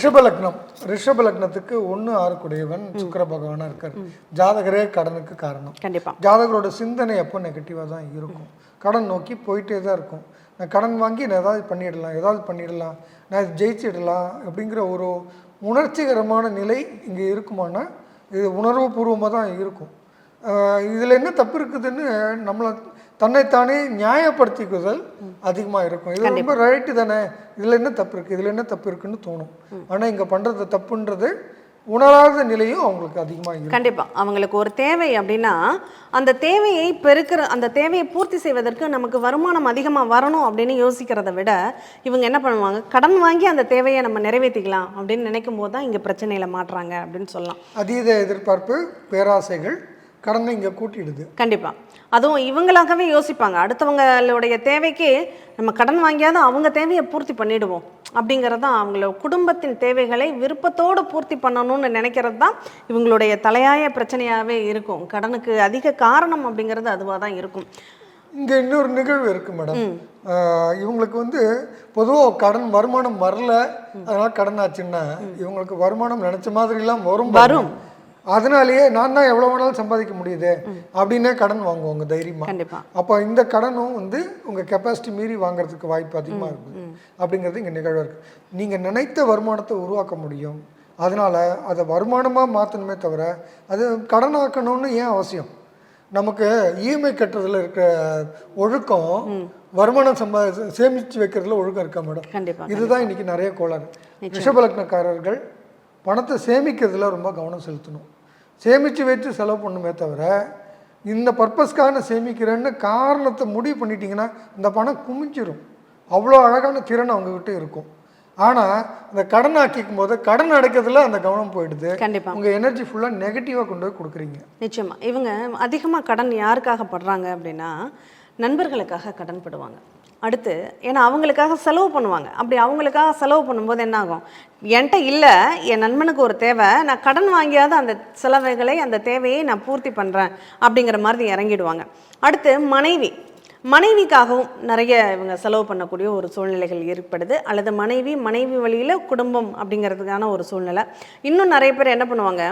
ரிஷப லக்னம் ரிஷப லக்னத்துக்கு ஒன்று ஆறுக்குடையவன் சுக்கிர பகவானா இருக்கார். ஜாதகரே கடனுக்கு காரணம். கண்டிப்பா. ஜாதகரோட சிந்தனை எப்போ நெகட்டிவாக தான் இருக்கும். கடன் நோக்கி போயிட்டே தான் இருக்கும். நான் கடன் வாங்கி நான் ஏதாவது பண்ணிடலாம் ஏதாவது பண்ணிடலாம் நான் இது ஜெயிச்சிடலாம் அப்படிங்கிற ஒரு உணர்ச்சிகரமான நிலை இங்கே இருக்குமானா இது உணர்வுபூர்வமாக தான் இருக்கும். இதில் என்ன தப்பு இருக்குதுன்னு நம்மளை தன்னைத்தானே நியாயப்படுத்திக்குதல் அதிகமாக இருக்கும். இது ரொம்ப ரைட்டு தானே? இதில் என்ன தப்பு இருக்குது இதில் என்ன தப்பு இருக்குன்னு தோணும். ஆனால் இங்கே பண்ணுறது தப்புன்றது உணராத நிலையும் அவங்களுக்கு அதிகமாக இருக்கும். கண்டிப்பா. அவங்களுக்கு ஒரு தேவை அப்படின்னா அந்த தேவையை பெருக்கிற அந்த தேவையை பூர்த்தி செய்வதற்கு நமக்கு வருமானம் அதிகமா வரணும் அப்படின்னு யோசிக்கிறத விட இவங்க என்ன பண்ணுவாங்க? கடன் வாங்கி அந்த தேவையை நம்ம நிறைவேற்றிக்கலாம் அப்படின்னு நினைக்கும் போது தான் இங்க பிரச்சனையில மாட்டுறாங்க அப்படின்னு சொல்லலாம். அதீத எதிர்பார்ப்பு பேராசைகள் கடனை இங்கே கூட்டிடுது. கண்டிப்பா. அதுவும் இவங்களாகவே யோசிப்பாங்க. அடுத்தவங்களுடைய தேவைக்கு நம்ம கடன் வாங்கியாவது அவங்க தேவையை பூர்த்தி பண்ணிடுவோம். அப்படிங்கிறது தான் அவங்களோட குடும்பத்தின் தேவைகளை விருப்பத்தோடு பூர்த்தி பண்ணணும்னு நினைக்கிறது தான் இவங்களுடைய தலையாய பிரச்சனையாகவே இருக்கும். கடனுக்கு அதிக காரணம் அப்படிங்கிறது அதுவாக தான் இருக்கும். இங்கே இன்னொரு நிகழ்வு இருக்குது மேடம். இவங்களுக்கு வந்து பொதுவாக கடன் வருமானம் வரல. அதனால் கடன் ஆச்சுன்னா இவங்களுக்கு வருமானம் நினச்ச மாதிரிலாம் வரும். வரும். அதனாலேயே நான் தான் எவ்வளோ வேணாலும் சம்பாதிக்க முடியுது அப்படின்னே கடன் வாங்குவாங்க தைரியமாக அப்போ இந்த கடனும் வந்து உங்கள் கெப்பாசிட்டி மீறி வாங்குறதுக்கு வாய்ப்பு அதிகமாக இருக்குது. அப்படிங்கிறது இங்கே நிகழ்வு இருக்குது நீங்கள் நினைத்த வருமானத்தை உருவாக்க முடியும். அதனால் அதை வருமானமாக மாற்றணுமே தவிர அது கடனாக்கணும்னு ஏன் அவசியம்? நமக்கு இஎம்ஐ கட்டுறதுல இருக்கிற ஒழுக்கம் வருமானம் சம்பா சேமித்து வைக்கிறதுல ஒழுக்கம் இருக்கா மேடம்? இதுதான் இன்னைக்கு நிறைய கோளாறு. ரிஷபலக்னக்காரர்கள் பணத்தை சேமிக்கிறதுல ரொம்ப கவனம் செலுத்தணும். சேமித்து வச்சு செலவு பண்ணுமே தவிர இந்த பர்பஸ்க்காக சேமிக்கிறேன்னு காரணத்தை முடிவு பண்ணிட்டீங்கன்னா இந்த பணம் குமிஞ்சிரும். அவ்வளோ அழகான திறன் அவங்கக்கிட்ட இருக்கும். ஆனால் அந்த கடன் ஆக்கிக்கும் போது கடன் அடைக்கிறதுல அந்த கவனம் போயிடுது. கண்டிப்பா. உங்கள் எனர்ஜி ஃபுல்லாக நெகட்டிவாக கொண்டு போய் கொடுக்குறீங்க. நிச்சயமா. இவங்க அதிகமாக கடன் யாருக்காக படுறாங்க அப்படின்னா நண்பர்களுக்காக கடன் படுவாங்க. அடுத்து ஏன்னா அவங்களுக்காக செலவு பண்ணுவாங்க. அப்படி அவங்களுக்காக செலவு பண்ணும்போது என்ன ஆகும் என்கிட்ட இல்லை என் நண்பனுக்கு ஒரு தேவை நான் கடன் வாங்கியாவது அந்த செலவுகளை அந்த தேவையை நான் பூர்த்தி பண்ணுறேன் அப்படிங்கிற மாதிரி இறங்கிடுவாங்க. அடுத்து மனைவி. மனைவிக்காகவும் நிறைய இவங்க செலவு பண்ணக்கூடிய ஒரு சூழ்நிலைகள் ஏற்படுது. அல்லது மனைவி மனைவி வழியில் குடும்பம் அப்படிங்கிறதுக்கான ஒரு சூழ்நிலை. இன்னும் நிறைய பேர் என்ன பண்ணுவாங்க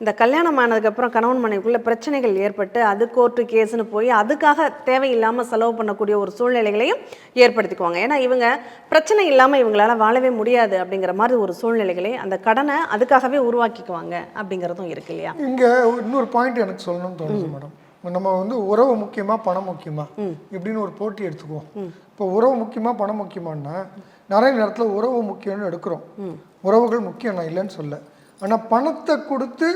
இந்த கல்யாணம் ஆனதுக்கப்புறம் கணவன் மனைவிக்குள்ள பிரச்சனைகள் ஏற்பட்டு அது கோர்ட்டு கேஸ்னு போய் அதுக்காக தேவையில்லாமல் செலவு பண்ணக்கூடிய ஒரு சூழ்நிலைகளையும் ஏற்படுத்திக்குவாங்க. ஏன்னா இவங்க பிரச்சனை இல்லாமல் இவங்களால வாழவே முடியாது அப்படிங்கிற மாதிரி ஒரு சூழ்நிலைகளை அந்த கடனை அதுக்காகவே உருவாக்கிக்குவாங்க அப்படிங்கிறதும் இருக்கு இல்லையா? இங்கே இன்னொரு பாயிண்ட் எனக்கு சொல்லணும்னு தோணுது மேடம். நம்ம வந்து உறவு முக்கியமா பணம் முக்கியமா? இப்படின்னு ஒரு போட்டி எடுத்துக்குவோம். இப்போ உறவு முக்கியமா பணம் முக்கியமான்னா நிறைய நேரத்தில் உறவு முக்கியம்னு எடுக்கிறோம். உறவுகள் முக்கியம் நான் இல்லைன்னு சொல்ல. ஆனால் பணத்தை கொடுத்து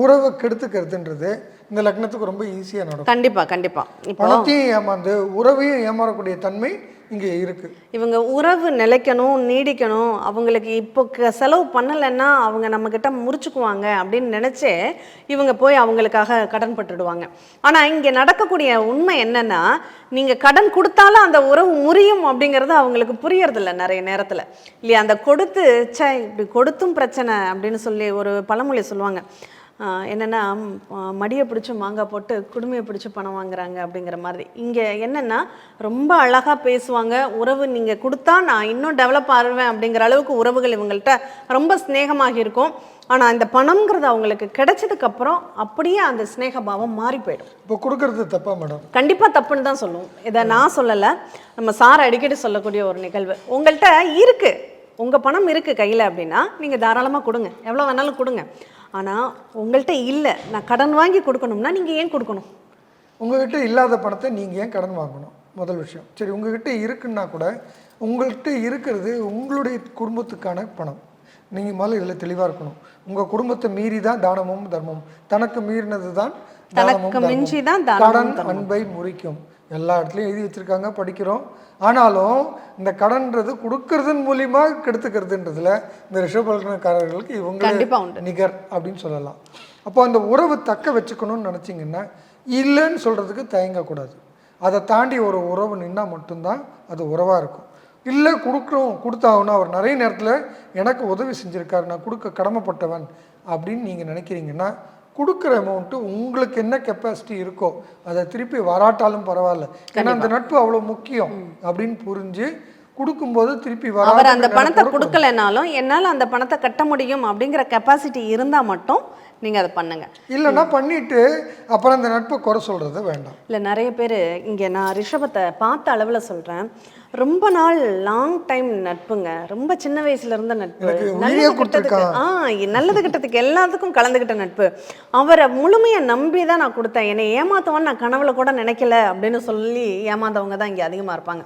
உறவை கெடுத்துக்கிறதுன்றது இந்த லக்னத்துக்கு ரொம்ப ஈஸியாக நடக்கும். கண்டிப்பா கண்டிப்பா. இப்போ பணத்தையும் ஏமாந்து உறவையும் ஏமாறக்கூடிய தன்மை இங்கே இருக்கு. இவங்க உறவு நிலைக்கணும் நீடிக்கணும். அவங்களுக்கு இப்போ செலவு பண்ணலைன்னா அவங்க நம்மக்கிட்ட முறிச்சுக்குவாங்க அப்படின்னு நினச்சே இவங்க போய் அவங்களுக்காக கடன் பட்டுடுவாங்க. ஆனால் இங்கே நடக்கக்கூடிய உண்மை என்னன்னா நீங்கள் கடன் கொடுத்தாலும் அந்த உறவு முறியும் அப்படிங்கிறது அவங்களுக்கு புரியறதில்ல நிறைய நேரத்தில். இல்லையா? அந்த கொடுத்து ச்சே இப்படி கொடுத்தும் பிரச்சனை அப்படின்னு சொல்லி ஒரு பழமொழி சொல்லுவாங்க. என்னன்னா மடியை பிடிச்சி மாங்காய் போட்டு குடுமையை பிடிச்சி பணம் வாங்குறாங்க அப்படிங்கிற மாதிரி. இங்கே என்னன்னா ரொம்ப அழகாக பேசுவாங்க. உறவு நீங்கள் கொடுத்தா நான் இன்னும் டெவலப் ஆடுவேன் அப்படிங்கிற அளவுக்கு உறவுகள் இவங்கள்ட்ட ரொம்ப ஸ்நேகமாகி இருக்கும். ஆனால் இந்த பணம்ங்கிறது அவங்களுக்கு கிடைச்சதுக்கப்புறம் அப்படியே அந்த ஸ்நேக பாவம் மாறி போயிடும். இப்போ கொடுக்கறது தப்பா மேடம்? கண்டிப்பாக தப்புன்னு தான் சொல்லுவோம் இதை நான் சொல்லலை. நம்ம சார் அடிக்கடி சொல்லக்கூடிய ஒரு நிகழ்வு. உங்கள்கிட்ட இருக்கு. உங்கள் பணம் இருக்குது கையில் அப்படின்னா நீங்கள் தாராளமாக கொடுங்க. எவ்வளோ வேணாலும் கொடுங்க. ஆனால் உங்கள்கிட்ட இல்லை. நான் கடன் வாங்கி கொடுக்கணும்னா நீங்கள் ஏன் கொடுக்கணும்? உங்ககிட்ட இல்லாத பணத்தை நீங்கள் ஏன் கடன் வாங்கணும்? முதல் விஷயம். சரி உங்ககிட்ட இருக்குன்னா கூட உங்கள்கிட்ட இருக்கிறது உங்களுடைய குடும்பத்துக்கான பணம். நீங்கள் முதல்ல இதில் தெளிவாக இருக்கணும். உங்கள் குடும்பத்தை மீறி தான் தானமும் தர்மம். தனக்கு மீறினது தான் கடன் அன்பை முறிக்கும். எல்லா இடத்துலையும் எழுதி வச்சிருக்காங்க படிக்கிறோம். ஆனாலும் இந்த கடன்றது கொடுக்கறதன் மூலியமா கெடுத்துக்கிறதுன்றதுல இந்த ரிஷபலக்கணக்காரர்களுக்கு இவங்க. நிகர் அப்படின்னு சொல்லலாம். அப்போ அந்த உறவு தக்க வச்சுக்கணும்னு நினச்சிங்கன்னா இல்லைன்னு சொல்கிறதுக்கு தயங்கக்கூடாது. அதை தாண்டி ஒரு உறவு நின்னா மட்டும்தான் அது உறவாக இருக்கும். இல்லை கொடுக்குறோம் கொடுத்தாகணும். அவர் நிறைய நேரத்தில் எனக்கு உதவி செஞ்சுருக்காரு நான் கொடுக்க கடமைப்பட்டவன் அப்படின்னு நீங்கள் நினைக்கிறீங்கன்னா கொடுக்குற அமௌண்ட்டு உங்களுக்கு என்ன கெப்பாசிட்டி இருக்கோ அதை திருப்பி வராட்டாலும் பரவாயில்ல. ஏன்னா அந்த நட்பு அவ்வளோ முக்கியம் அப்படின்னு புரிஞ்சு கொடுக்கும்போது திருப்பி அவர் வராத அந்த பணத்தை. கொடுக்கலனாலும் என்னால் அந்த பணத்தை கட்ட முடியும் அப்படிங்கிற கெப்பாசிட்டி இருந்தால் மட்டும் நீங்கள் அதை பண்ணுங்க. இல்லைன்னா பண்ணிட்டு அப்புறம் அந்த நட்பை குறை சொல்றது வேண்டாம். இல்லை நிறைய பேர் இங்கே நான் ரிஷபத்தை பார்த்த அளவில் சொல்கிறேன் ரொம்ப நாள் லாங் டைம் நட்புங்க. ரொம்ப சின்ன வயசுல இருந்த நட்பு. நல்லது கொடுத்திருக்கான். ஆ நல்லது கெட்டதுக்கு எல்லாத்துக்கும் கலந்துக்கிட்ட நட்பு. அவரை முழுமையை நம்பி தான் நான் கொடுத்தேன். என்னை ஏமாத்துவான்னு நான் கனவுல கூட நினைக்கல அப்படின்னு சொல்லி ஏமாந்தவங்க தான் இங்கே அதிகமாக இருப்பாங்க.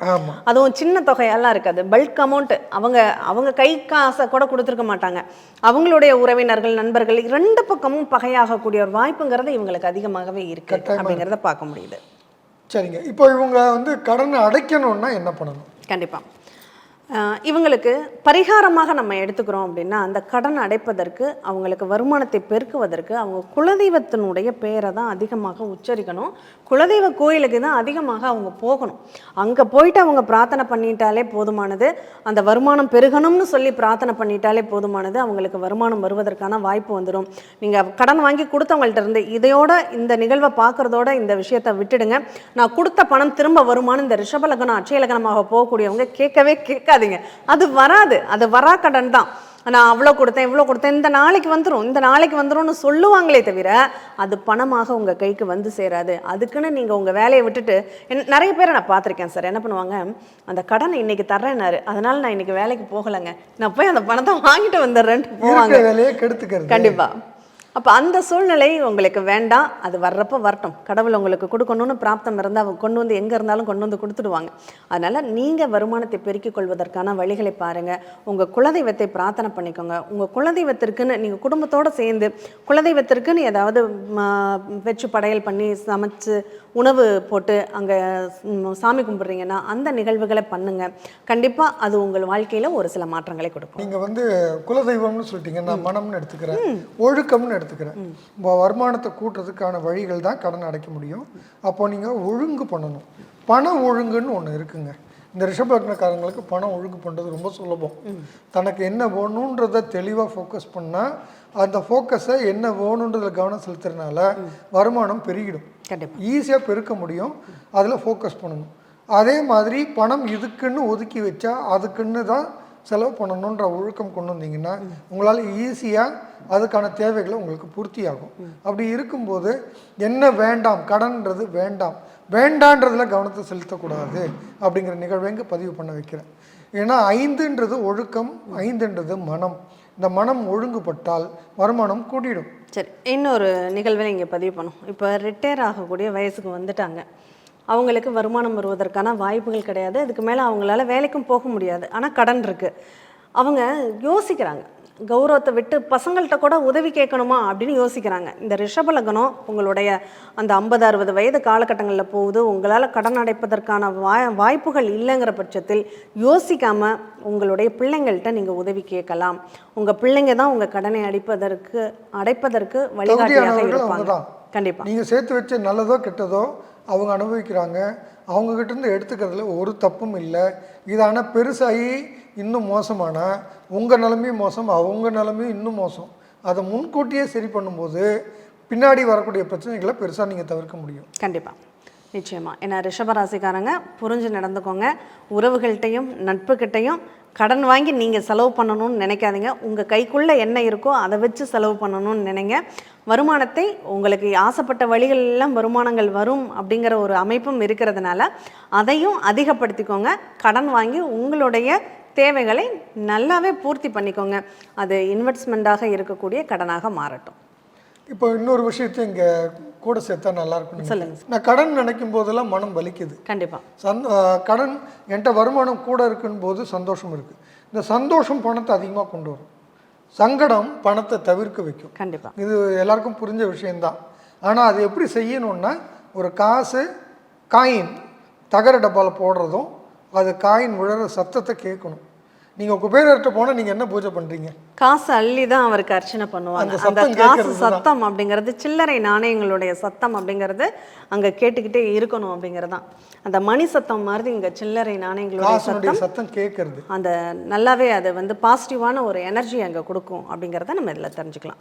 அதுவும் சின்ன தொகையெல்லாம் இருக்காது. பல்க் அமௌண்ட் அவங்க அவங்க கை காசை கூட கொடுத்துருக்க மாட்டாங்க. அவங்களுடைய உறவினர்கள் நண்பர்கள் ரெண்டு பக்கமும் பகையாகக்கூடிய ஒரு வாய்ப்புங்கிறது இவங்களுக்கு அதிகமாகவே இருக்கு. அப்படிங்கிறத பார்க்க முடியுது. சரிங்க. இப்போ இவங்க வந்து கடனை அடைக்கணும்னா என்ன பண்ணணும்? கண்டிப்பாக இவங்களுக்கு பரிகாரமாக நம்ம எடுத்துக்கிறோம் அப்படின்னா அந்த கடன் அடைப்பதற்கு அவங்களுக்கு வருமானத்தை பெருக்குவதற்கு அவங்க குலதெய்வத்தினுடைய பெயரை தான் அதிகமாக உச்சரிக்கணும். குலதெய்வ கோயிலுக்கு தான் அதிகமாக அவங்க போகணும். அங்கே போயிட்டு அவங்க பிரார்த்தனை பண்ணிட்டாலே போதுமானது. அந்த வருமானம் பெருகணும்னு சொல்லி பிரார்த்தனை பண்ணிட்டாலே போதுமானது. அவங்களுக்கு வருமானம் வருவதற்கான வாய்ப்பு வந்துடும் நீங்கள் கடன் வாங்கி கொடுத்தவங்கள்ட்ட இருந்து இதையோட இந்த நிகழ்வை பார்க்குறதோட இந்த விஷயத்தை விட்டுடுங்க. நான் கொடுத்த பணம் திரும்ப வருமானம் இந்த ரிஷபலக்கணம் லக்னம் போகக்கூடியவங்க கேட்கவே கேட்க கேட்காதீங்க அது வராது. அது வரா கடன் தான். நான் அவ்வளோ கொடுத்தேன் இவ்வளோ கொடுத்தேன். இந்த நாளைக்கு வந்துடும் இந்த நாளைக்கு வந்துரும்னு சொல்லுவாங்களே தவிர அது பணமாக உங்கள் கைக்கு வந்து சேராது. அதுக்குன்னு நீங்கள் உங்கள் வேலையை விட்டுட்டு நிறைய பேரை நான் பார்த்துருக்கேன் சார். என்ன பண்ணுவாங்க? அந்த கடனை இன்னைக்கு தர்றேன்னாரு. அதனால நான் இன்னைக்கு வேலைக்கு போகலைங்க. நான் போய் அந்த பணத்தை வாங்கிட்டு வந்துடுறேன்ட்டு போவாங்க. இருக்க வேலையை கெடுத்துக்கிறது. கண்டிப்பா. அப்போ அந்த சூழ்நிலை உங்களுக்கு வேண்டாம். அது வர்றப்ப வரட்டும். கடவுள் உங்களுக்கு கொடுக்கணும்னு பிராப்தம் இருந்தால் அவங்க கொண்டு வந்து எங்கே இருந்தாலும் கொண்டு வந்து கொடுத்துடுவாங்க. அதனால் நீங்கள் வருமானத்தை பெருக்கிக் கொள்வதற்கான வழிகளை பாருங்கள் உங்கள் குலதெய்வத்தை பிரார்த்தனை பண்ணிக்கோங்க. உங்கள் குலதெய்வத்திற்குன்னு நீங்கள் குடும்பத்தோடு சேர்ந்து குலதெய்வத்திற்குன்னு ஏதாவது வெச்சு படையல் பண்ணி சமைச்சு உணவு போட்டு அங்கே சாமி கும்பிட்றீங்கன்னா அந்த நிகழ்வுகளை பண்ணுங்கள் கண்டிப்பாக அது உங்கள் வாழ்க்கையில் ஒரு சில மாற்றங்களை கொடுக்கும். நீங்க வந்து குலதெய்வம்னு சொல்லிட்டீங்க நான் மனம்னு எடுத்துக்கிறேன். ஒழுக்கம்னு எடுத்துக்கிறேன் வருமானத்தை கூட்டுறதுக்கான வழிகள் தான் கடன் அடைக்க முடியும். அப்போ நீங்க ஒழுங்கு பண்ணணும். பண ஒழுங்குன்னு ஒன்று இருக்குங்க. இந்த ரிஷபலக்னக்காரங்களுக்கு பணம் ஒழுங்கு பண்ணுறது ரொம்ப சுலபம். தனக்கு என்ன வேணுன்றதை தெளிவாக ஃபோக்கஸ் பண்ணால் அந்த ஃபோக்கஸை என்ன வேணுன்றதுல கவனம் செலுத்துறதுனால வருமானம் பெருகிடும். ஈஸியாக பெருக்க முடியும். அதில் ஃபோக்கஸ் பண்ணணும். அதே மாதிரி பணம் இதுக்குன்னு ஒதுக்கி வச்சா அதுக்குன்னு தான் செலவு பண்ணணுன்ற ஒழுக்கம் கொண்டு வந்தீங்கன்னா உங்களால் ஈஸியாக அதுக்கான தேவைகளை உங்களுக்கு பூர்த்தியாகும். அப்படி இருக்கும்போது என்ன வேண்டாம் கடன்ன்றது வேண்டாம் வேண்டான்றதில் கவனத்தை செலுத்தக்கூடாது அப்படிங்கிற நிகழ்வை இங்கே பதிவு பண்ண வைக்கிறேன். ஏன்னா ஐந்துன்றது ஒழுக்கம் ஐந்துன்றது மனம். இந்த மனம் ஒழுங்குபட்டால் வருமானம் கூடிடும். சரி இன்னொரு நிகழ்வை இங்கே பதிவு பண்ணும். இப்போ ரிட்டையர் ஆகக்கூடிய வயசுக்கு வந்துட்டாங்க. அவங்களுக்கு வருமானம் வருவதற்கான வாய்ப்புகள் கிடையாது. அதுக்கு மேலே அவங்களால வேலைக்கும் போக முடியாது. ஆனால் கடன் இருக்குது அவங்க யோசிக்கிறாங்க. கௌரவத்தை விட்டு பசங்கள்கிட்ட கூட உதவி கேட்கணுமா அப்படின்னு யோசிக்கிறாங்க. இந்த ரிஷபலகனம் உங்களுடைய அந்த ஐம்பது அறுபது வயது காலகட்டங்களில் போகுது. உங்களால் கடன் அடைப்பதற்கான வாய் வாய்ப்புகள் இல்லைங்கிற பட்சத்தில் யோசிக்காமல் உங்களுடைய பிள்ளைங்கள்ட்ட நீங்கள் உதவி கேட்கலாம். உங்கள் பிள்ளைங்க தான் உங்கள் கடனை அடைப்பதற்கு அடைப்பதற்கு வழிகாட்டியாக இருப்பாங்க. கண்டிப்பாக நீங்கள் சேர்த்து வச்ச நல்லதோ கெட்டதோ அவங்க அனுபவிக்கிறாங்க. அவங்கக்கிட்டேருந்து எடுத்துக்கிறதுல ஒரு தப்பும் இல்லை. இது ஆனால் பெருசாகி இன்னும் மோசமானால் உங்கள் நிலமையும் மோசம் அவங்க நிலமையும் இன்னும் மோசம். அதை முன்கூட்டியே சரி பண்ணும்போது பின்னாடி வரக்கூடிய பிரச்சனைகளை பெருசாக நீங்கள் தவிர்க்க முடியும். கண்டிப்பாக நிச்சயமாக ஏன்னா ரிஷபராசிக்காரங்க புரிஞ்சு நடந்துக்கோங்க. உறவுகள்கிட்டையும் நட்புக்கிட்டையும் கடன் வாங்கி நீங்கள் செலவு பண்ணணும்னு நினைக்காதீங்க. உங்கள் கைக்குள்ளே என்ன இருக்கோ அதை வச்சு செலவு பண்ணணும்னு நினைங்க. வருமானத்தை உங்களுக்கு ஆசைப்பட்ட வழிகள் எல்லாம் வருமானங்கள் வரும் அப்படிங்கிற ஒரு அமைப்பும் இருக்கிறதுனால அதையும் அதிகப்படுத்திக்கோங்க. கடன் வாங்கி உங்களுடைய தேவைகளை நல்லாவே பூர்த்தி பண்ணிக்கோங்க. அது இன்வெஸ்ட்மெண்ட்டாக இருக்கக்கூடிய கடனாக மாறட்டும். இப்போ இன்னொரு விஷயத்தை இங்கே கூட சேர்த்தா நல்லா இருக்கும் சொல்லுங்க நான் கடன் நினைக்கும் போதெல்லாம் மனம் வலிக்குது. கண்டிப்பாக சந் அஹ் கடன் என்கிட்ட வருமானம் கூட இருக்குன்னு போது சந்தோஷம் இருக்குது இந்த சந்தோஷம் பணத்தை அதிகமாக கொண்டு வரும். சங்கடம் பணத்தை தவிர்க்க வைக்கும். கண்டிப்பாக இது எல்லாருக்கும் புரிஞ்ச விஷயம்தான். ஆனால் அது எப்படி செய்யணும்னா ஒரு காசு காயின் தகர டப்பாவில் போடுறதும் அது காயின் விழுற சத்தத்தை கேட்கணும். நீங்கள் குபேரர்கிட்ட போனால் நீங்கள் என்ன பூஜை பண்ணுறீங்க காசு அள்ளி தான் அவருக்கு அர்ச்சனை பண்ணுவாங்க. அந்த காசு. சத்தம் அப்படிங்கிறது சில்லறை நாணயங்களுடைய சத்தம் அப்படிங்கிறது அங்க கேட்டுக்கிட்டே இருக்கணும் அப்படிங்கிறது தான் அந்த மணி சத்தம் மாதிரி இங்க சில்லறை நாணயங்களுடைய சத்தம் சத்தம் கேட்கறது அந்த நல்லாவே அது வந்து பாசிட்டிவான ஒரு எனர்ஜி அங்க கொடுக்கும் அப்படிங்கிறத நம்ம இதில் தெரிஞ்சுக்கலாம்.